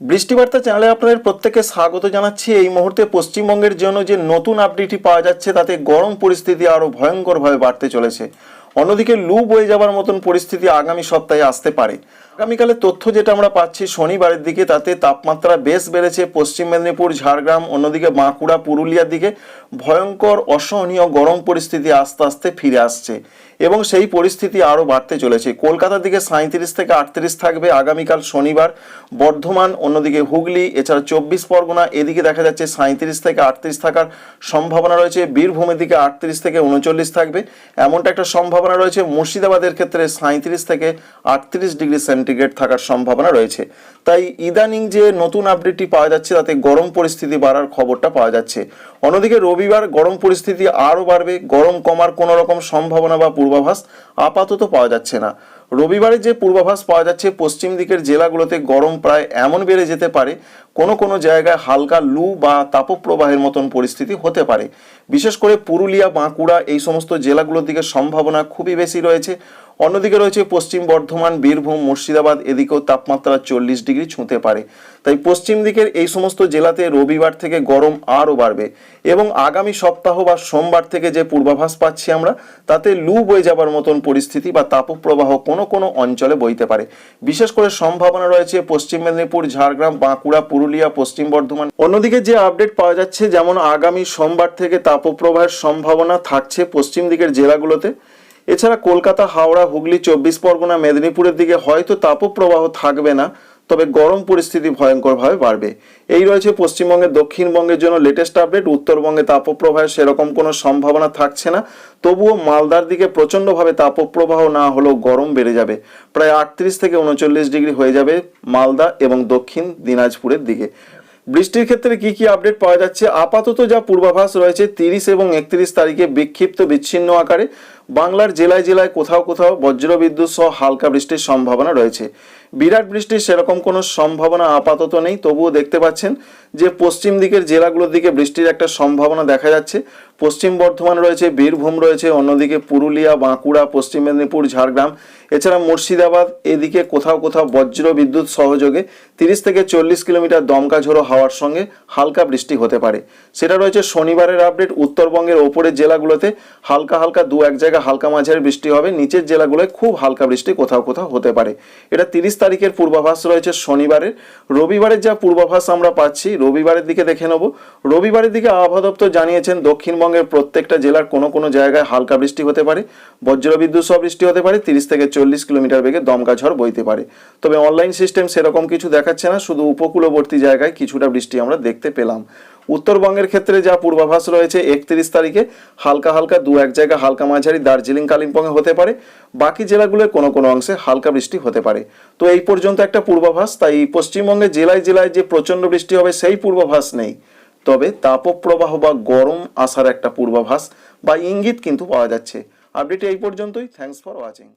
বৃষ্টিবার্তা চ্যানেলে আপনাদের প্রত্যেককে স্বাগত জানাচ্ছি। এই মুহূর্তে পশ্চিমবঙ্গের জন্য যে নতুন আপডেটটি পাওয়া যাচ্ছে, তাতে গরম পরিস্থিতি আরও ভয়ঙ্করভাবে বাড়তে চলেছে। অন্যদিকে, লু বয়ে যাবার মতন পরিস্থিতি আগামী সপ্তাহে আসতে পারে। আগামীকালের তথ্য যেটা আমরা পাচ্ছি শনিবারের দিকে, তাতে তাপমাত্রা বেশ বেড়েছে। পশ্চিম মেদিনীপুর, ঝাড়গ্রাম, অন্যদিকে বাঁকুড়া, পুরুলিয়ার দিকে ভয়ঙ্কর, অসহনীয় গরম পরিস্থিতি আস্তে আস্তে ফিরে আসছে এবং সেই পরিস্থিতি আরও বাড়তে চলেছে। কলকাতার দিকে সাঁত্রিশ থেকে আটত্রিশ থাকবে আগামীকাল শনিবার। বর্ধমান, অন্যদিকে হুগলি, এছাড়া চব্বিশ পরগনা, এদিকে দেখা যাচ্ছে সাঁত্রিশ থেকে আটত্রিশ থাকার সম্ভাবনা রয়েছে। বীরভূমের দিকে আটত্রিশ থেকে উনচল্লিশ থাকবে। এমনটা একটা সম্ভাবনা রয়েছে। মুর্শিদাবাদের ক্ষেত্রে সাঁত্রিশ থেকে আটত্রিশ ডিগ্রি সেন্টিগ্রেড থাকার সম্ভাবনা রয়েছে। তাই ইদানিং যে নতুন আপডেটটি পাওয়া যাচ্ছে, তাতে গরম পরিস্থিতি বাড়ার খবরটা পাওয়া যাচ্ছে। অন্যদিকে রবিবার গরম পরিস্থিতি আরও বাড়বে, গরম কমার কোনো রকম সম্ভাবনা বা পূর্বাভাস আপাতত পাওয়া যাচ্ছে না। রবিবারে যে পূর্বাভাস পাওয়া যাচ্ছে, পশ্চিম দিকের জেলাগুলোতে গরম প্রায় এমন বেড়ে যেতে পারে, কোনো কোনো জায়গায় হালকা লু বা তাপপ্রবাহের মতন পরিস্থিতি হতে পারে। বিশেষ করে পুরুলিয়া, বাঁকুড়া এই সমস্ত জেলাগুলোর দিকে সম্ভাবনা খুবই বেশি রয়েছে। অন্যদিকে রয়েছে পশ্চিম বর্ধমান, বীরভূম, মুর্শিদাবাদ, এদিকেও তাপমাত্রা চল্লিশ ডিগ্রি ছুঁতে পারে। তাই পশ্চিম দিকের এই সমস্ত জেলাতে রবিবার থেকে গরম আরও বাড়বে এবং আগামী সপ্তাহ বা সোমবার থেকে যে পূর্বাভাস পাচ্ছি আমরা, তাতে লু বয়ে যাবার মতন পরিস্থিতি বা তাপপ্রবাহ কোনো কোনো অঞ্চলে বইতে পারে। বিশেষ করে সম্ভাবনা রয়েছে পশ্চিম মেদিনীপুর, ঝাড়গ্রাম, বাঁকুড়া, পুরুলিয়া, পশ্চিম বর্ধমান। অন্যদিকে যে আপডেট পাওয়া যাচ্ছে, যেমন আগামী সোমবার থেকে তাপপ্রবাহের সম্ভাবনা থাকছে পশ্চিম দিকের জেলাগুলোতে। এছাড়া কলকাতা, হাওড়া, হুগলি, চব্বিশ পরগনা, মেদিনীপুরের দিকে হয়তো তাপপ্রবাহ থাকবে না, তবে গরম পরিস্থিতি ভয়ঙ্করভাবে বাড়বে। এই রয়েছে পশ্চিমবঙ্গের দক্ষিণবঙ্গের জন্য লেটেস্ট আপডেট উত্তরবঙ্গে তাপপ্রবাহের সেরকম কোনো সম্ভাবনা থাকছে না, তবুও মালদার দিকে প্রচণ্ডভাবে তাপপ্রবাহ না হলেও গরম বেড়ে যাবে। প্রায় আটত্রিশ থেকে উনচল্লিশ ডিগ্রি হয়ে যাবে মালদা এবং দক্ষিণ দিনাজপুরের দিকে। বৃষ্টির ক্ষেত্রে কি কি আপডেট পাওয়া যাচ্ছে? আপাতত যা পূর্বাভাস রয়েছে, তিরিশ এবং একত্রিশ তারিখে বিক্ষিপ্ত বিচ্ছিন্ন আকারে। বাংলার জেলায় জেলায় কোথাও কোথাও বজ্রবিদ্যুৎ সহ হালকা বৃষ্টির সম্ভাবনা রয়েছে। বিরাট বৃষ্টির সেরকম কোনো সম্ভাবনা আপাতত নেই। তবুও দেখতে পাচ্ছেন যে পশ্চিম দিকের জেলাগুলোর দিকে বৃষ্টির একটা সম্ভাবনা দেখা যাচ্ছে। পশ্চিম বর্ধমান রয়েছে, বীরভূম রয়েছে, অন্যদিকে পুরুলিয়া, বাঁকুড়া, পশ্চিম মেদিনীপুর, ঝাড়গ্রাম, এছাড়া মুর্শিদাবাদ, এদিকে কোথাও কোথাও বজ্র বিদ্যুৎ সহযোগে তিরিশ থেকে চল্লিশ কিলোমিটার দমকা ঝোড়ো হাওয়ার সঙ্গে হালকা বৃষ্টি হতে পারে। সেটা রয়েছে শনিবারের আপডেট, উত্তরবঙ্গের ওপরের জেলাগুলোতে হালকা হালকা দু এক জায়গায় হালকা মাঝারি বৃষ্টি হবে, নিচের জেলাগুলোয় খুব হালকা বৃষ্টি কোথাও কোথাও হতে পারে। এটা তিরিশ তারিখের পূর্বাভাস রয়েছে শনিবারের। রবিবারের যা পূর্বাভাস আমরা পাচ্ছি, রবিবারের দিকে দেখে নেব। রবিবারের দিকে আবহাওয়া দপ্তর জানিয়েছেন দক্ষিণবঙ্গের প্রত্যেকটা জেলার কোনো কোনো জায়গায় হালকা বৃষ্টি হতে পারে, বজ্রবিদ্যুৎ সহ বৃষ্টি হতে পারে, তিরিশ থেকে চল্লিশ কিলোমিটার বেগে দমকা ঝড় বইতে পারে। তবে অনলাইন সিস্টেম সেরকম কিছু দেখাচ্ছে না, শুধু উপকূলবর্তী জায়গায় কিছুটা বৃষ্টি আমরা দেখতে পেলাম। উত্তরবঙ্গের ক্ষেত্রে যা পূর্বাভাস রয়েছে, একত্রিশ তারিখে হালকা হালকা দু এক জায়গা হালকা মাঝারি দার্জিলিং, কালিম্পংয়ে হতে পারে, বাকি জেলাগুলোর কোনো কোনো অংশে হালকা বৃষ্টি হতে পারে। তো এই পর্যন্ত একটা পূর্বাভাস, তাই পশ্চিমবঙ্গের জেলায় জেলায় যে প্রচণ্ড বৃষ্টি হবে, সেই পূর্বাভাস নেই। তবে তাপপ্রবাহ বা গরম আসার একটা পূর্বাভাস বা ইঙ্গিত কিন্তু পাওয়া যাচ্ছে। আপডেট এই পর্যন্তই। Thanks for watching